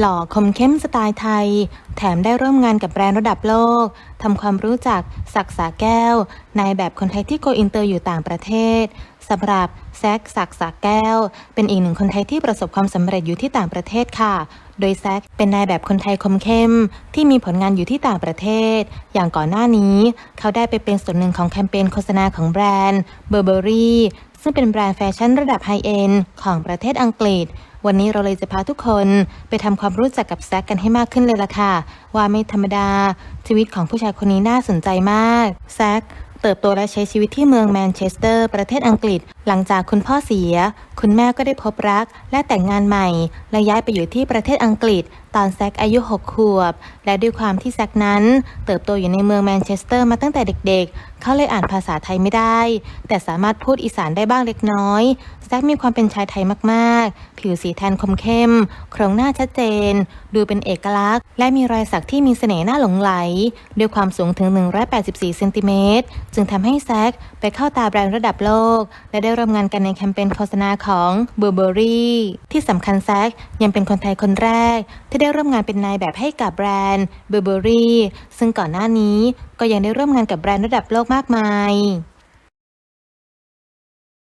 หล่อคมเข้มสไตล์ไทย แถมได้ร่วมงานกับแบรนด์ระดับโลก ทำความรู้จักศักดิ์สาแก้วนายแบบคนไทยที่โกอินเตอร์อยู่ต่างประเทศสำหรับแซกศักดิ์สาแก้ว เป็นอีกหนึ่งคนไทยที่ประสบความสำเร็จอยู่ที่ต่างประเทศค่ะ โดยแซกเป็นนายแบบคนไทยคมเข้ม ที่มีผลงานอยู่ที่ต่างประเทศ อย่างก่อนหน้านี้ เขาได้ไปเป็นส่วนหนึ่งของแคมเปญโฆษณาของแบรนด์ Burberry ซึ่งเป็นแบรนด์แฟชั่นระดับไฮเอ็นด์ของประเทศอังกฤษ วันนี้เราเลยจะพาทุกคนไปทำความรู้จักกับแซกกันให้มากขึ้นเลยล่ะค่ะ ว่าไม่ธรรมดา ชีวิตของผู้ชายคนนี้น่าสนใจมาก แซกเติบโตและใช้ชีวิตที่เมืองแมนเชสเตอร์ ประเทศอังกฤษ หลังจากคุณพ่อเสีย คุณแม่ก็ได้พบรักและแต่งงานใหม่ และย้ายไปอยู่ที่ประเทศอังกฤษ ตอนแซกอายุ 6 ขวบ และด้วยความที่แซกนั้น เติบโตอยู่ในเมืองแมนเชสเตอร์มาตั้งแต่เด็กๆ เขาเลยอ่านภาษาไทยไม่ได้ แต่สามารถพูดอีสานได้บ้างเล็กน้อย แซกมีความเป็นชายไทยมากๆ ผิวสีแทนคมเข้ม โครงหน้าชัดเจน ดูเป็นเอกลักษณ์ และมีรอยสักที่มีเสน่ห์น่าหลงไหล ด้วยความสูงถึง 184 เซนติเมตร จึงทำให้แซกไปเข้าตาแบรนด์ระดับโลก และได้ร่วมงานกันในแคมเปญโฆษณาของบูเบอรี่ที่สำคัญแซกยังเป็นคนไทยคนแรก ที่ได้ร่วมงานเป็นนายแบบให้กับแบรนด์บูเบอรี่ซึ่งก่อนหน้านี้ก็ยังได้ร่วมงานกับแบรนด์ระดับโลกมากมาย